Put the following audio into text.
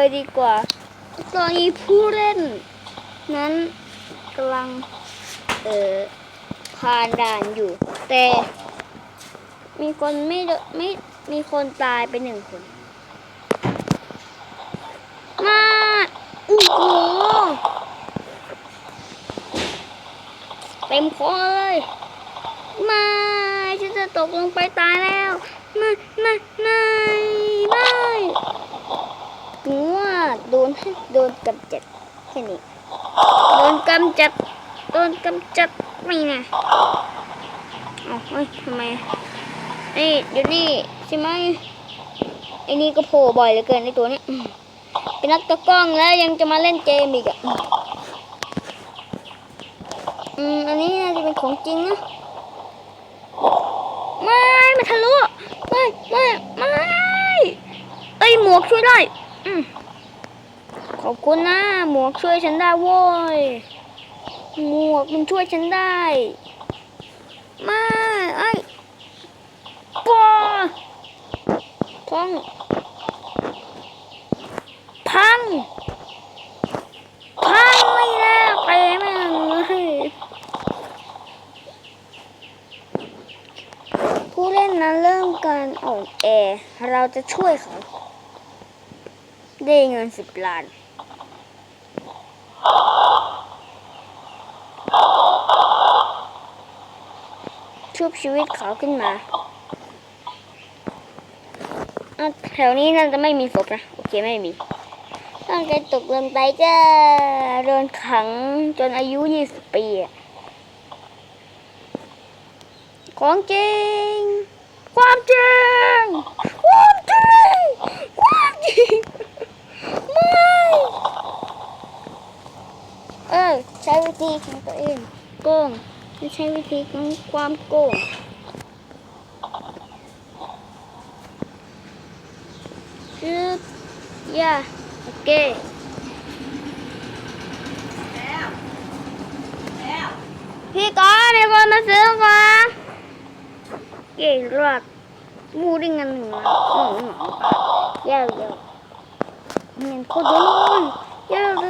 เลยดีกว่า ตอนนี้ผู้เล่น นั้นกำลัง เอ่อผ่านด่านอยู่ แต่ มีคนไม่ไม่มีคนตายไปหนึ่งคน มาโอ้โหเต็มคอเลยม่ฉันจะตกลงไปตายแล้วม่ไม่ไม่ไม่ หนูว่าโดนโดนกำจัดแค่นี้โดนกำจัดโดนกำจัดไม่นะเอาเฮ้ยทำไมนี่เดี๋ยวนี้ใช่ไหมไอ้นี่ก็โผล่บ่อยเหลือเกินไอ้ตัวเนี้ยเป็นนักตะกล้องแล้วยังจะมาเล่นเกมอีกอะอืมอันนี้น่าจะเป็นของจริงนะไม่มันทะลุไม่ไม่ไม่เอ้หมวกช่วยได้ ขอบคุณนะ หมวกช่วยฉันได้โว้ย หมวกมันช่วยฉันได้ มาไอ้ปอพังพัง พังไม่ได้ไปแม่งเลยผู้เล่นนั้นเริ่มการอ่อนแอ เราจะช่วยเขา ได้เงินสิบล้าน ชุบชีวิตเขาขึ้นมาแถวนี้น่าจะไม่มีศพนะ โอเคไม่มีตั้งใจตกลงไปก็โดนขังจนอายุ20ปีของจริง ความจริง ความจริง ความจริง ไม่ เออ ใช้ วิธีของตัวเองโกงไม่ใช่วิธีของความโกงชืดย่าโอเคพี่ก้อนมีคนมาซื้อก่อนเก่งรอดมูได้เงินหนึ่งล้านหนึ่งหนึ่งเย้เย้เงินโคตรเยอะเลยเย้รวย